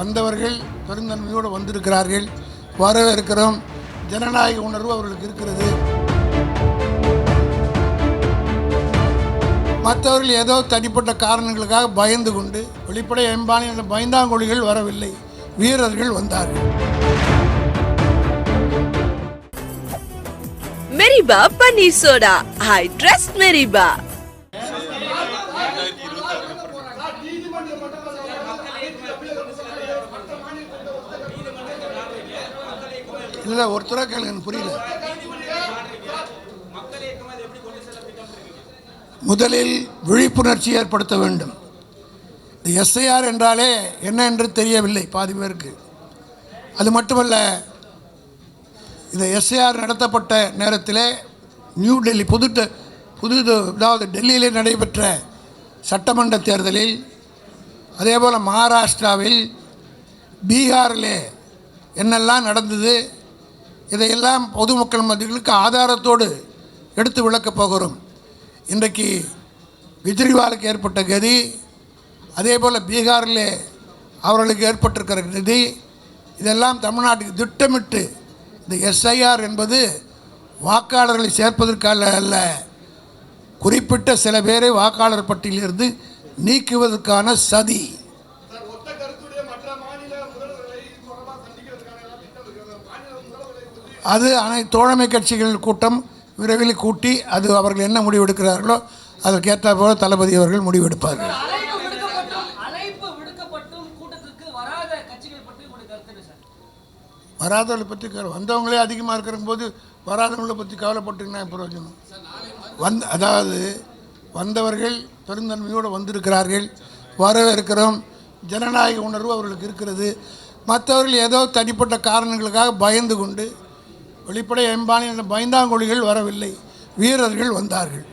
வந்தவர்கள் பெருந்தன்மையோடு வந்திருக்கிறார்கள். வரவேற்கிறோம். ஜனநாயக உணர்வு அவர்களுக்கு இருக்கிறது. மற்றவர்கள் ஏதோ தனிப்பட்ட காரணங்களுக்காக பயந்து கொண்டு வெளிப்படை எம்பானி என்ற பயந்தாங்கொழிகள் வரவில்லை. வீரர்கள் வந்தார்கள். மெரிபா பன்னீர் சோடா. I trust Meriba. இல்லை ஒருத்தராக கேளுங்க எனக்கு புரியல. முதலில் விழிப்புணர்ச்சி ஏற்படுத்த வேண்டும். இந்த எஸ்ஐஆர் என்றாலே என்ன என்று தெரியவில்லை பாதி பேருக்கு. அது மட்டுமல்ல இந்த எஸ்ஐஆர் நடத்தப்பட்ட நேரத்திலே நியூ டெல்லி புது புது அதாவது டெல்லியிலே நடைபெற்ற சட்டமன்ற தேர்தலில் அதேபோல் மகாராஷ்டிராவில் பீகாரிலே என்னெல்லாம் நடந்தது இதையெல்லாம் பொதுமக்கள் மத்திகளுக்கு ஆதாரத்தோடு எடுத்து விளக்கப் போகிறோம். இன்றைக்கு கெஜ்ரிவாலுக்கு ஏற்பட்ட கதி அதே போல் பீகாரிலே அவர்களுக்கு ஏற்பட்டிருக்கிற கதி இதெல்லாம் தமிழ்நாட்டுக்கு திட்டமிட்டு இந்த எஸ்ஐஆர் என்பது வாக்காளர்களை சேர்ப்பதற்காக அல்ல குறிப்பிட்ட சில பேரை வாக்காளர் பட்டியலிருந்து நீக்குவதற்கான சதி. அது அனை தோழமை கட்சிகள் கூட்டம் விரைவில் கூட்டி அது அவர்கள் என்ன முடிவெடுக்கிறார்களோ அதற்கேற்ற போல தளபதி அவர்கள் முடிவெடுப்பார்கள் வராதவர்களை பற்றி கவலை வந்தவங்களே அதிகமாக இருக்கிற போது வராதவங்களை பற்றி கவலைப்பட்டுங்கன்னா பிரயோஜனம்? வந் அதாவது வந்தவர்கள் பெருந்தன்மையோடு வந்திருக்கிறார்கள் வரவேற்கிறோம் ஜனநாயக உணர்வு அவர்களுக்கு இருக்கிறது. மற்றவர்கள் ஏதோ தனிப்பட்ட காரணங்களுக்காக பயந்து கொண்டு வெளிப்படை எம்பானி என்ற பயந்தாங்கொழிகள் வரவில்லை. வீரர்கள் வந்தார்கள்.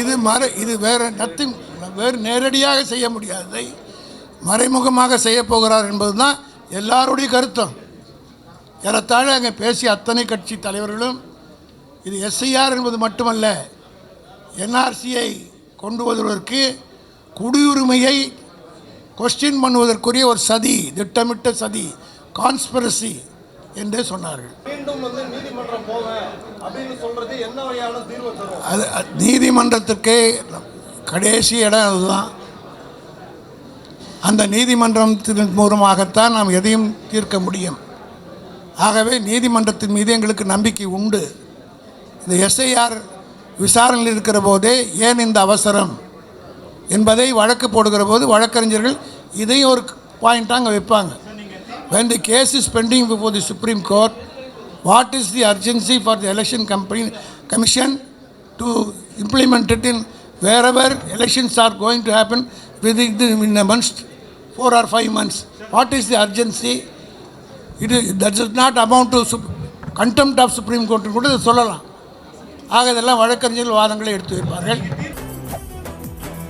இது மறை இது வேறு நத்திங் வேறு நேரடியாக செய்ய முடியாததை மறைமுகமாக செய்ய போகிறார் என்பது தான் எல்லாருடைய கருத்தம். ஏறத்தாழ அங்கே பேசிய அத்தனை கட்சி தலைவர்களும் இது எஸ்ஐஆர் என்பது மட்டுமல்ல என்ஆர்சியை கொண்டு வருவதற்கு குடியுரிமையை கொஸ்டின் பண்ணுவதற்குரிய ஒரு சதி திட்டமிட்ட சதி கான்ஸ்பிரசி என்றே சொன்னார்கள். அது நீதிமன்றத்திற்கே கடைசி இடம் அதுதான். அந்த நீதிமன்றத்தின் மூலமாகத்தான் நாம் எதையும் தீர்க்க முடியும். ஆகவே நீதிமன்றத்தின் மீது எங்களுக்கு நம்பிக்கை உண்டு. இந்த எஸ்ஐஆர் விசாரணையில் இருக்கிற போதே ஏன் இந்த அவசரம்? என்பதை வழக்கு போடுகிற போது வழக்கறிஞர்கள் இதையும் ஒரு பாயிண்ட்டாக அங்கே வைப்பாங்க when the case is pending before the supreme court what is the urgency for the election company commission to implement it in wherever elections are going to happen within a months four or five months what is the urgency it that is not amount to sub contempt of supreme கோர்ட்டுன்னு கூட சொல்லலாம் ஆக இதெல்லாம் வழக்கறிஞர்கள் வாதங்களை எடுத்து வைப்பார்கள்